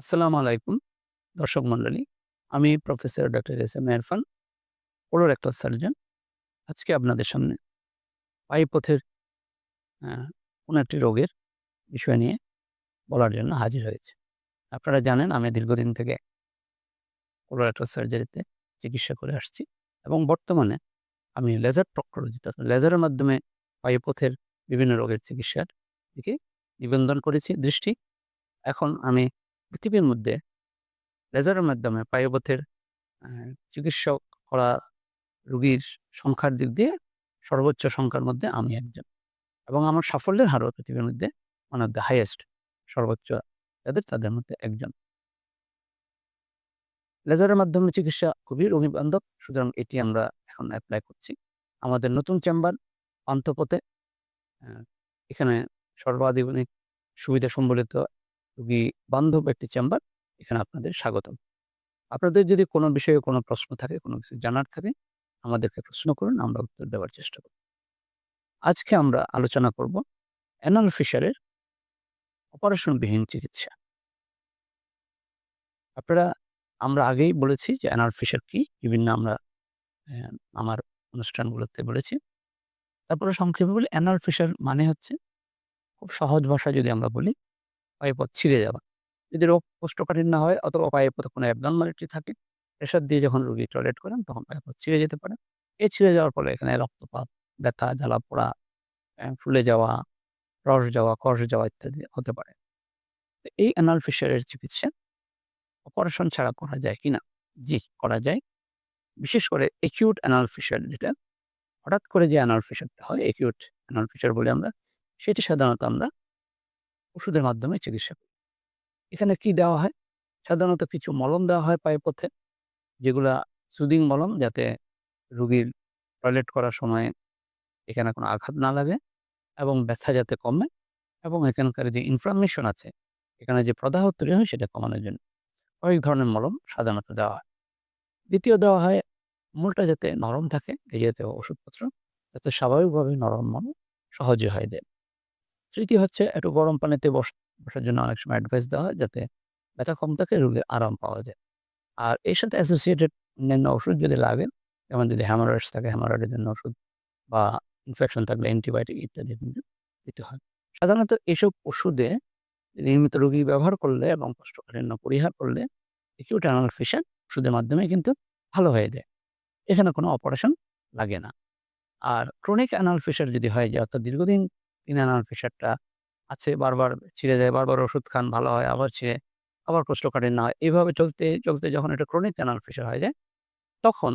আসসালামু আলাইকুম দর্শক মণ্ডলী। আমি professor doctor S M Irfan, colorectal surgeon. আজকে আপনাদের সামনে পায়ুপথের কোনো একটি রোগের বিষয় নিয়ে বলার জন্য হাজির হয়েছে আপনারা জানেন আমি দীর্ঘদিন থেকে কোলোরেক্টাল সার্জারিতে চিকিৎসা করে আসছি এবং বর্তমানে আমি লেজার প্রক্টলজিতে লেজারের মাধ্যমে পায়ুপথের বিভিন্ন রোগের চিকিৎসার দিকে নিবন্ধন করেছি দৃষ্টি। এখন আমি পৃথিবীর মধ্যে লেজারের মাধ্যমে পায়ুপথের চিকিৎসক করা রুগীর সংখ্যার দিক দিয়ে সর্বোচ্চ সংখ্যার মধ্যে আমি একজন। এবং আমার সাফল্যের হারও পৃথিবীর মধ্যে ওয়ান অফ দ্য হাইয়েস্ট সর্বোচ্চ যাদের, তাদের মধ্যে একজন। লেজারের মাধ্যমে চিকিৎসা খুবই রোগীবান্ধব। সুতরাং এটি আমরা এখন অ্যাপ্লাই করছি। আমাদের নতুন চেম্বার পান্থপথে। আ এখানে সর্বাধিক সুবিধা সম্বলিত রোগী বান্ধব একটি চেম্বার। এখানে আপনাদের স্বাগতম। আপনাদের যদি কোনো বিষয়ে কোনো প্রশ্ন থাকে, কোনো কিছু জানার থাকে, আমাদেরকে প্রশ্ন করুন, আমরা উত্তর দেওয়ার চেষ্টা করব। আজকে আমরা আলোচনা করব অ্যানাল ফিশারের অপারেশনবিহীন চিকিৎসা। আপনারা আমরা আগেই বলেছি যে অ্যানাল ফিশার কি? বিভিন্ন আমরা আমার অনুষ্ঠানগুলোতে বলেছি। তারপরে সংক্ষেপে বলি অ্যানাল ফিশার মানে হচ্ছে খুব সহজ ভাষায় যদি আমরা বলি, পায়ুপথ ছিঁড়ে যাওয়া। যদি রোগ কোষ্ঠকাঠিন্য হয় অথবা পায়ে পথে কোনো অ্যাবনরমালিটি থাকে, প্রেশার দিয়ে যখন রোগী টয়লেট করেন তখন পায়ুপথ ছিঁড়ে যেতে পারে। এ ছিঁড়ে যাওয়ার ফলে এখানে রক্তপাত, ব্যথা, জ্বালা-পোড়া, অ্যা ফুলে যাওয়া, রস যাওয়া, কষ যাওয়া ইত্যাদি হতে পারে। এই অ্যানাল ফিশারের চিকিৎসা অপারেশন ছাড়া করা যায় কিনা? জি, করা যায়। বিশেষ করে একিউট অ্যানাল ফিশার যেটা, হঠাৎ করে যে অ্যানাল ফিশারটা হয়, একিউট অ্যানাল ফিশার বলি আমরা, সেটি সাধারণত আমরা ওষুধের মাধ্যমে চিকিৎসা করি। এখানে কি দেওয়া হয়? সাধারণত কিছু মলম দেওয়া হয় পায়ে পথে যেগুলা সুদিং মলম যাতে রুগীর টয়লেট করার সময় এখানে কোনো আঘাত না লাগে এবং ব্যথা যাতে কমে এবং এখানকার যে ইনফ্লামেশন আছে, এখানে যে প্রদাহ তৈরি হয় সেটা কমানোর জন্য। কয়েক ধরনের মলম সাধারণত দেওয়া হয়। দ্বিতীয় দেওয়া হয় মূলটা যাতে নরম থাকে, এই জাতীয় ওষুধপত্র, যাতে স্বাভাবিকভাবে নরম মল সহজে হয়ে যায়। তৃতীয় হচ্ছে একটু গরম পানিতে বস বসার জন্য অনেক সময় অ্যাডভাইস দেওয়া হয় যাতে ব্যথা কম থাকে, রোগীর আরাম পাওয়া যায়। আর এর সাথে অ্যাসোসিয়েটেড অন্যান্য ওষুধ যদি লাগে, যেমন যদি হেমোরয়েডস থাকে হেমোরয়েডের জন্য ওষুধ বা ইনফেকশন থাকলে অ্যান্টিবায়োটিক ইত্যাদি কিন্তু দিতে হয়। সাধারণত এসব ওষুধে নিয়মিত রোগী ব্যবহার করলে এবং কোষ্ঠকাঠিন্য পরিহার করলে অ্যাকিউট অ্যানাল ফিশার ওষুধের মাধ্যমে কিন্তু ভালো হয়ে যায়। এখানে কোনো অপারেশন লাগে না। আর ক্রনিক অ্যানাল ফিশার যদি হয় যায় অর্থাৎ দীর্ঘদিন তিনি অ্যানাল ফিশারটা আছে, বারবার ছিঁড়ে যায়, বারবার ওষুধ খান ভালো হয়, আবার ছিঁড়ে, আবার কোষ্ঠকাঠিন্য হয়। এইভাবে চলতে, চলতে যখন এটা ক্রনিক অ্যানাল ফিশার হয়ে যায়, তখন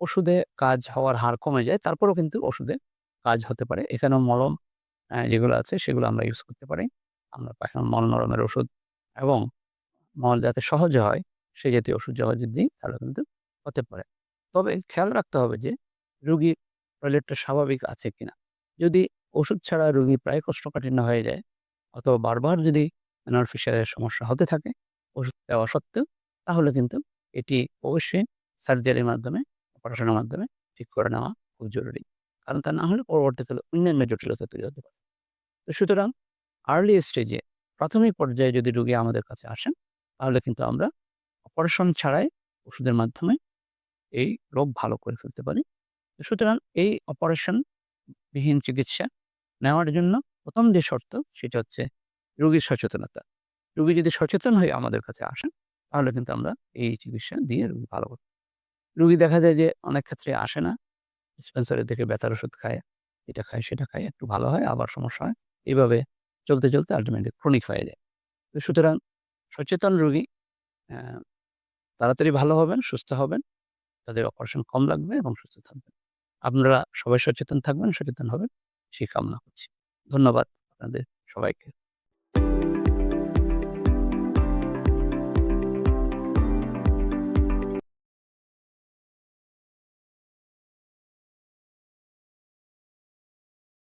ওষুধে কাজ হওয়ার হার কমে যায়। তারপরেও কিন্তু ওষুধে কাজ হতে পারে। এখানেও মলম যেগুলো আছে সেগুলো আমরা ইউজ করতে পারি। আমরা পায়খানার মল নরমের ওষুধ এবং মল যাতে সহজে হয়, সেই জাতীয় ওষুধ যখন যদি দিই তাহলে কিন্তু হতে পারে। তবে খেয়াল রাখতে হবে যে রোগীর টয়লেটটা স্বাভাবিক আছে কিনা। যদি ওষুধ ছাড়া রোগী প্রায় কষ্টকাঠিন্য হয়ে যায় অথবা বারবার যদি অ্যানাল ফিশারের সমস্যা হতে থাকে, ওষুধ দেওয়া সত্ত্বেও, তাহলে কিন্তু এটি অবশ্যই সার্জারির মাধ্যমে, অপারেশনের মাধ্যমে ঠিক করে নেওয়া খুব জরুরি। কারণ তা না হলে পরবর্তীকালে অন্যান্য জটিলতা তৈরি হতে পারে। তো সুতরাং আর্লি স্টেজে প্রাথমিক পর্যায়ে যদি রোগী আমাদের কাছে আসেন, তাহলে কিন্তু আমরা অপারেশন ছাড়াই ওষুধের মাধ্যমে এই রোগ ভালো করে ফেলতে পারি। সুতরাং এই অপারেশন বিহীন চিকিৎসা নেওয়ার জন্য প্রথম যে শর্ত সেটা হচ্ছে রোগীর সচেতনতা। রোগী যদি সচেতন হয়ে আমাদের কাছে আসেন, তাহলে কিন্তু আমরা এই চিকিৎসা দিয়ে রোগী ভালো করব। রোগী দেখা যায় যে অনেক ক্ষেত্রে আসে না। ডিসপেন্সারি থেকে ব্যথার ওষুধ খায়, এটা খায়, সেটা খায়, একটু ভালো হয়, আবার সমস্যা হয়। এভাবে চলতে, চলতে আল্টিমেটলি ক্রনিক হয়ে যায়। তো সুতরাং সচেতন রোগী অ্যা তাড়াতাড়ি ভালো হবেন, সুস্থ হবেন, তাদের অপারেশন কম লাগবে এবং সুস্থ থাকবেন। আপনারা সবাই সচেতন থাকবেন, সচেতন হবেন সেই কামনা করছি। ধন্যবাদ আপনাদের সবাইকে।